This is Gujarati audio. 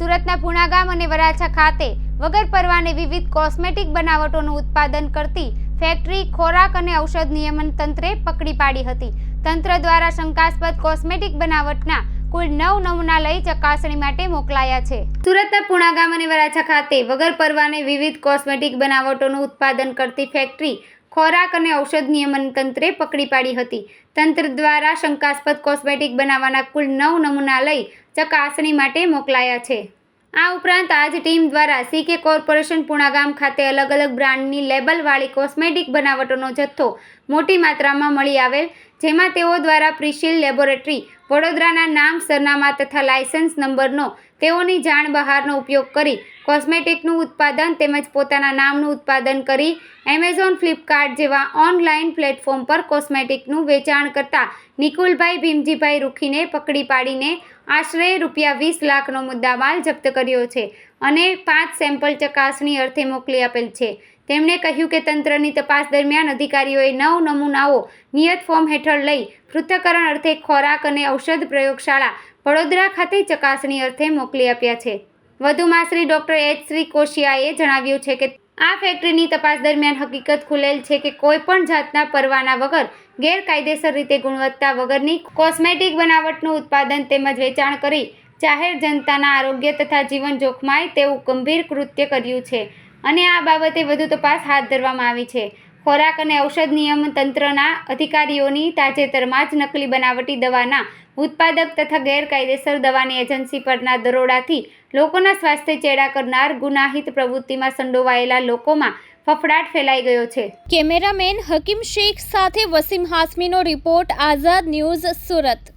સુરતના પુણાગામ અને વરાછા ખાતે વગર પરવાને વિવિધ કોસ્મેટિક બનાવટોનું ઉત્પાદન કરતી ફેક્ટરી, ખોરાક અને ઔષધ નિયમન તંત્રે પકડી પાડી હતી. તંત્ર દ્વારા શંકાસ્પદ કોસ્મેટિક બનાવટના કુલ નવ નમૂના લઈ ચકાસણી માટે મોકલાયા છે. સુરતના પુણાગામ અને વરાછા ખાતે વગર પરવાને વિવિધ કોસ્મેટિક બનાવટોનું ઉત્પાદન કરતી ફેક્ટરી ખોરાક અને ઔષધ નિયમન તંત્રે પકડી પાડી હતી. તંત્ર દ્વારા શંકાસ્પદ કોસ્મેટિક બનાવવાના કુલ નવ નમૂના લઈ ચકાસણી માટે મોકલાયા છે. આ ઉપરાંત આજ ટીમ દ્વારા સીકે કોર્પોરેશન પુણાગામ ખાતે અલગ અલગ બ્રાન્ડની લેબલવાળી કોસ્મેટિક બનાવટોનો જથ્થો મોટી માત્રામાં મળી આવેલ જેમાં તેઓ દ્વારા પ્રિશિલ લેબોરેટરી, વડોદરાના નામ સરનામા તથા લાયસન્સ નંબરનો, તેઓની જાણ બહારનો ઉપયોગ કરી, કોસ્મેટિકનું ઉત્પાદન તેમજ પોતાના નામનું ઉત્પાદન કરી, એમેઝોન, ફ્લિપકાર્ટ જેવા ઓનલાઈન પ્લેટફોર્મ પર કોસ્મેટિકનું વેચાણ કરતા નિકુલભાઈ ભીમજીભાઈ રૂખીને પકડી પાડીને આશરે રૂપિયા વીસ લાખનો મુદ્દામાલ જપ્ત કર્યો છે. અને પાંચ સેમ્પલ ચકાસણી અર્થે મોકલી આપેલ છે. તેમણે કહ્યું કે તંત્રની તપાસ દરમિયાન અધિકારીઓએ નવ નમૂનાઓ નિયત ફોર્મ હેઠળ લઈ પૃથ્થકરણ અર્થે ખોરાક અને ઔષધ પ્રયોગશાળા વડોદરા ખાતે ચકાસણી અર્થે મોકલી આપ્યા છે. વધુમાં શ્રી ડોક્ટર એચ શ્રી કોશિયાએ જણાવ્યું છે કે આ ફેક્ટરીની તપાસ દરમિયાન હકીકત ખુલેલ છે કે કોઈ પણ જાતના પરવાના વગર, ગેરકાયદેસર રીતે ગુણવત્તા વગરની કોસ્મેટિક બનાવટનું ઉત્પાદન તેમજ વેચાણ કરી જાહેર જનતાના આરોગ્ય તથા જીવન જોખમાય તેવું ગંભીર કૃત્ય કર્યું છે અને આ બાબતે વધુ તપાસ હાથ ધરવામાં આવી છે. ખોરાક અને ઔષધ નિયમ તંત્રના અધિકારીઓની તાજેતરમાં જ નકલી બનાવટી દવાના ઉત્પાદક તથા ગેરકાયદેસર દવાની એજન્સી પરના દરોડાથી લોકોના સ્વાસ્થ્ય ચેડા કરનાર ગુનાહિત પ્રવૃત્તિમાં સંડોવાયેલા લોકોમાં ફફડાટ ફેલાઈ ગયો છે. કેમેરામેન હકીમ શેખ સાથે વસીમ હાસમીનો રિપોર્ટ આઝાદ ન્યૂઝ સુરત.